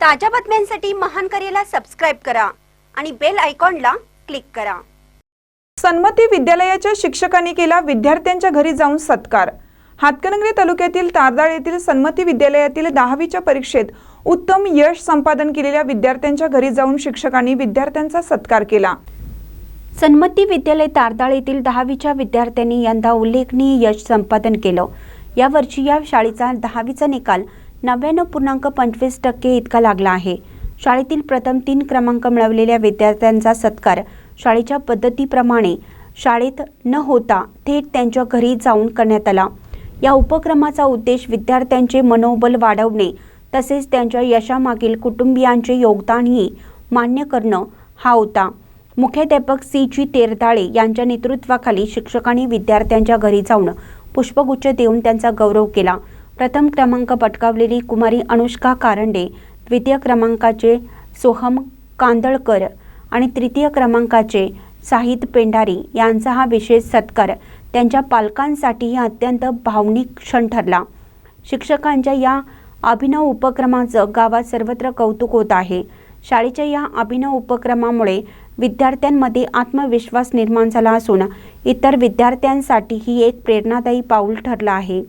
ताज्या बातम्यांसाठी महान करेला सबस्क्राईब करा आणि बेल आयकॉनला क्लिक करा. सन्मती विद्यालयाच्या शिक्षकांनी केला विद्यार्थ्यांच्या घरी जाऊन सत्कार. हातकणंगले तालुक्यातील तारदाळ येथील सन्मती विद्यालयातील दहावीच्या परीक्षेत उत्तम यश संपादन केलेल्या विद्यार्थ्यांच्या घरी जाऊन शिक्षकांनी विद्यार्थ्यांचा सत्कार केला. सन्मती विद्यालय तारदाळ येथील दहावीच्या विद्यार्थ्यांनी यंदा उल्लेखनीय यश संपादन केलं. यावर्षी या शाळेचा दहावीचा निकाल नव्याण्णव पूर्णांक पंचवीस टक्के इतका लागला आहे. शाळेतील प्रथम तीन क्रमांक मिळवलेल्या विद्यार्थ्यांचा सत्कार शाळेच्या पद्धतीप्रमाणे शाळेत न होता थेट त्यांच्या घरी जाऊन करण्यात आला. या उपक्रमाचा उद्देश विद्यार्थ्यांचे मनोबल वाढवणे तसेच त्यांच्या यशामागील कुटुंबियांचे योगदानही मान्य करणं हा होता. मुख्याध्यापक सी. जी. तेरताळे यांच्या नेतृत्वाखाली शिक्षकांनी विद्यार्थ्यांच्या घरी जाऊन पुष्पगुच्छ देऊन त्यांचा गौरव केला. प्रथम क्रमांक पटकावलेली कुमारी अनुष्का कारंडे द्वितीय क्रमांकाचे सोहम कांदळकर आणि तृतीय क्रमांकाचे साहित पेंढारी यांचा हा विशेष सत्कार त्यांच्या पालकांसाठीही अत्यंत भावनिक क्षण ठरला. शिक्षकांच्या या अभिनव उपक्रमाचं गावात सर्वत्र कौतुक होत आहे. शाळेच्या या अभिनव उपक्रमामुळे विद्यार्थ्यांमध्ये आत्मविश्वास निर्माण झाला असून इतर विद्यार्थ्यांसाठी ही एक प्रेरणादायी पाऊल ठरलं आहे.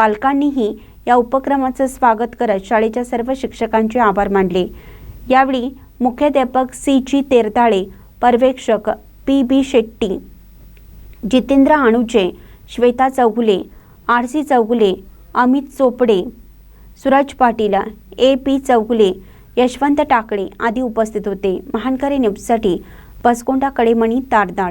पालकांनीही या उपक्रमाचं स्वागत करत शाळेच्या सर्व शिक्षकांचे आभार मानले. यावेळी मुख्याध्यापक सी. जी. तेरताळे पर्यवेक्षक पी. बी. शेट्टी जितेंद्र आणुचे Shweta Chougule R. C. Chougule Amit Chopde Suraj Patil A. P. Chougule Yashwant Takale आदी उपस्थित होते. महानकरी न्यूजसाठी बसकोंडा कडेमणी तारदाळ.